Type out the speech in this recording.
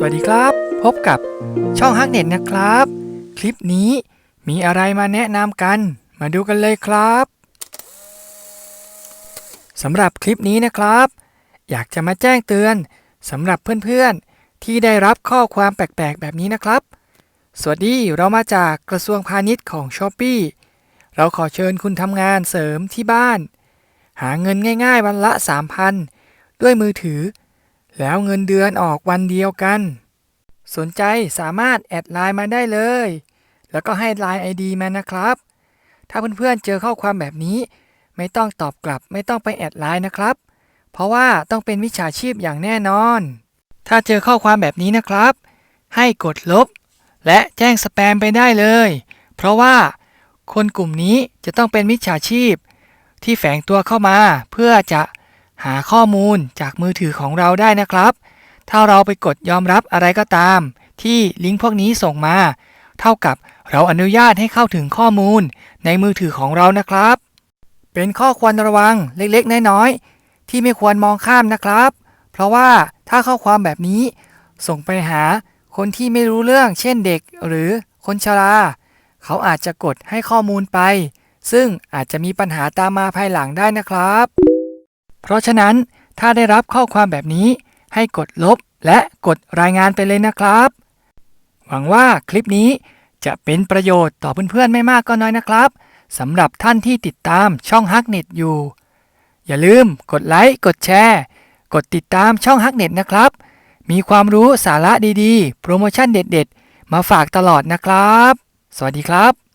สวัสดีครับ พบกับช่องฮักเน็ตนะครับ คลิปนี้มีอะไรมาแนะนำกัน มาดูกันเลยครับสำหรับคลิปนี้นะครับ อยากจะมาแจ้งเตือนสำหรับเพื่อนๆ ที่ได้รับข้อความแปลกๆ แบบนี้นะครับ สวัสดีเรามาจากกระทรวงพาณิชย์ของ s h อ p e e เราขอเชิญคุณทำงานเสริมที่บ้าน หาเงินง่ายๆวันละ 3,000 ด้วยมือถือ แล้วเงินเดือนออกวันเดียวกัน สนใจสามารถแอดไลน์มาได้เลย แล้วก็ให้ไลน์ ID มานะครับ ถ้าเพื่อนๆเจอข้อความแบบนี้ ไม่ต้องตอบกลับไม่ต้องไปแอดไลน์นะครับ เพราะว่าต้องเป็นวิชาชีพอย่างแน่นอน ถ้าเจอข้อความแบบนี้นะครับ ให้กดลบ และแจ้งสแปมไปได้เลย เพราะว่าคนกลุ่มนี้จะต้องเป็นมิจฉาชีพ ที่แฝงตัวเข้ามาเพื่อจะ หาข้อมูลจากมือถือของเราได้นะครับ ถ้าเราไปกดยอมรับอะไรก็ตาม ที่ลิงก์พวกนี้ส่งมา เท่ากับเราอนุญาตให้เข้าถึงข้อมูลในมือถือของเรานะครับ เป็นข้อควรระวังเล็กๆ น้อยๆ ที่ไม่ควรมองข้ามนะครับ เพราะว่าถ้าข้อความแบบนี้ ส่งไปหาคนที่ไม่รู้เรื่อง เช่นเด็กหรือคนชรา เขาอาจจะกดให้ข้อมูลไป ซึ่งอาจจะมีปัญหาตามมาภายหลังได้นะครับ เพราะฉะนั้นถ้าได้รับข้อความแบบนี้ให้กดลบและกดรายงานไปเลยนะครับ หวังว่าคลิปนี้จะเป็นประโยชน์ต่อเพื่อนๆไม่มากก็น้อยนะครับสำหรับท่านที่ติดตามช่องฮักเน็ตอยู่ อย่าลืมกดไลค์กดแชร์ กดติดตามช่องฮักเน็ตนะครับ มีความรู้สาระดีๆ โปรโมชั่นเด็ดๆ มาฝากตลอดนะครับ สวัสดีครับ